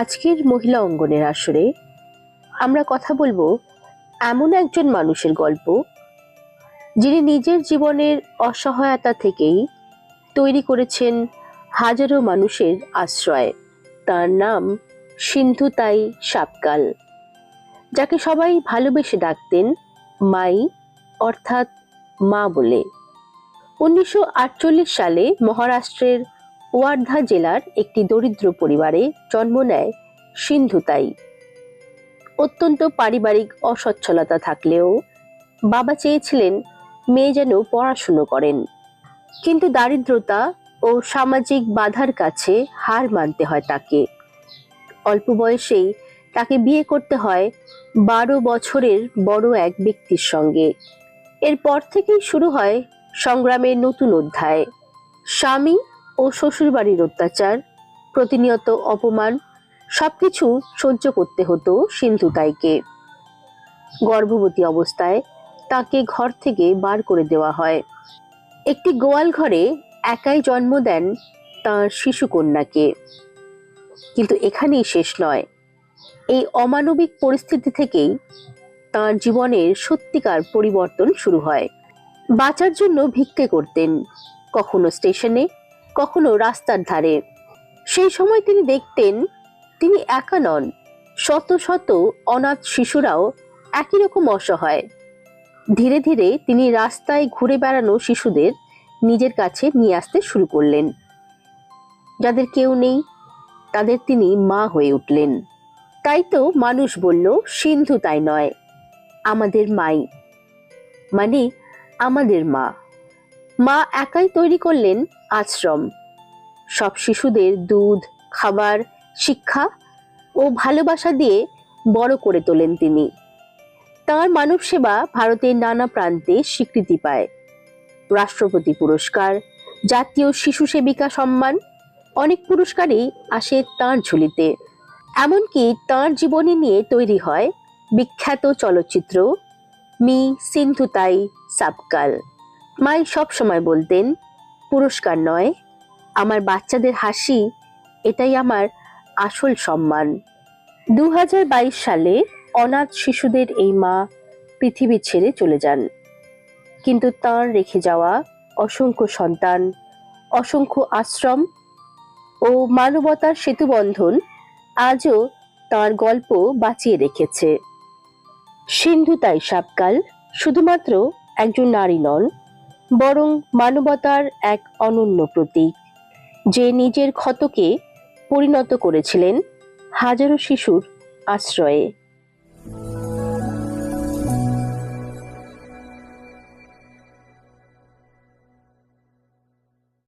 আজকের মহিলা অঙ্গনের আসরে আমরা কথা বলব এমন একজন মানুষের গল্প, যিনি নিজের জীবনের অসহায়তা থেকেই তৈরি করেছেন হাজারো মানুষের আশ্রয়। তার নাম সিন্ধু তাই সাপকাল, যাকে সবাই ভালোবেসে ডাকতেন মাই, অর্থাৎ মা বলে। উনিশশো আটচল্লিশ সালে মহারাষ্ট্রের ওয়ার্ধা জেলার একটি দরিদ্র পরিবারে জন্ম নেয় সিন্ধুতাই অত্যন্ত পারিবারিক অসচ্ছলতা থাকলেও বাবা চেয়েছিলেন মেয়ে যেন পড়াশুনো করেন। কিন্তু দারিদ্রতা ও সামাজিক বাধার কাছে হার মানতে হয় তাকে। অল্প বয়সেই তাকে বিয়ে করতে হয় বারো বছরের বড় এক ব্যক্তির সঙ্গে। এরপর থেকেই শুরু হয় সংগ্রামের নতুন অধ্যায়। স্বামী ও শ্বশুরবাড়ির অত্যাচার, প্রতিনিয়ত অপমান, সবকিছু সহ্য করতে হতো সিন্ধু তাইকে। গর্ভবতী অবস্থায় তাকে ঘর থেকে বার করে দেওয়া হয়। একটি গোয়াল ঘরে একাই জন্ম দেন তাঁর শিশুকন্যাকে কিন্তু এখানেই শেষ নয়। এই অমানবিক পরিস্থিতি থেকেই তাঁর জীবনের সত্যিকার পরিবর্তন শুরু হয়। বাঁচার জন্য ভিক্ষে করতেন, কখনো স্টেশনে কখনো রাস্তার ধারে। সেই সময় তিনি দেখতেন, তিনি একা নন। শত শত অনাথ শিশুরাও একই রকম অসহায়। ধীরে ধীরে তিনি রাস্তায় ঘুরে বেড়ানো শিশুদের নিজের কাছে নিয়ে আসতে শুরু করলেন। যাদের কেউ নেই, তাদের তিনি মা হয়ে উঠলেন। তাই তো মানুষ বলল, সিন্ধু তাই নয়, আমাদের মাই। মানে আমাদের মা। মা একাই তৈরি করলেন আশ্রম। সব শিশুদের দুধ, খাবার, শিক্ষা ও ভালোবাসা দিয়ে বড় করে তোলেন তিনি। তাঁর মানব সেবা ভারতের নানা প্রান্তে স্বীকৃতি পায়। রাষ্ট্রপতি পুরস্কার, জাতীয় শিশু সেবিকা সম্মান, অনেক পুরস্কারই আসে তাঁর ঝুলিতে। এমনকি তাঁর জীবনী নিয়ে তৈরি হয় বিখ্যাত চলচ্চিত্র মি সিন্ধুতাই সাবকাল। মাই সব সময় বলতেন, পুরস্কার নয়, আমার বাচ্চাদের হাসি, এটাই আমার আসল সম্মান। দু হাজার বাইশ সালে অনাথ শিশুদের এই মা পৃথিবী ছেড়ে চলে যান। কিন্তু তার রেখে যাওয়া অসংখ্য সন্তান, অসংখ্য আশ্রম ও মানবতার সেতুবন্ধন আজও তার গল্প বাঁচিয়ে রেখেছে। সিন্ধু তাই সাপকাল, শুধুমাত্র একজন নারী নন বরং মানবতার এক অনন্য প্রতীক যে নিজের ক্ষতকে পরিণত করেছিলেন হাজারো শিশুর আশ্রয়ে।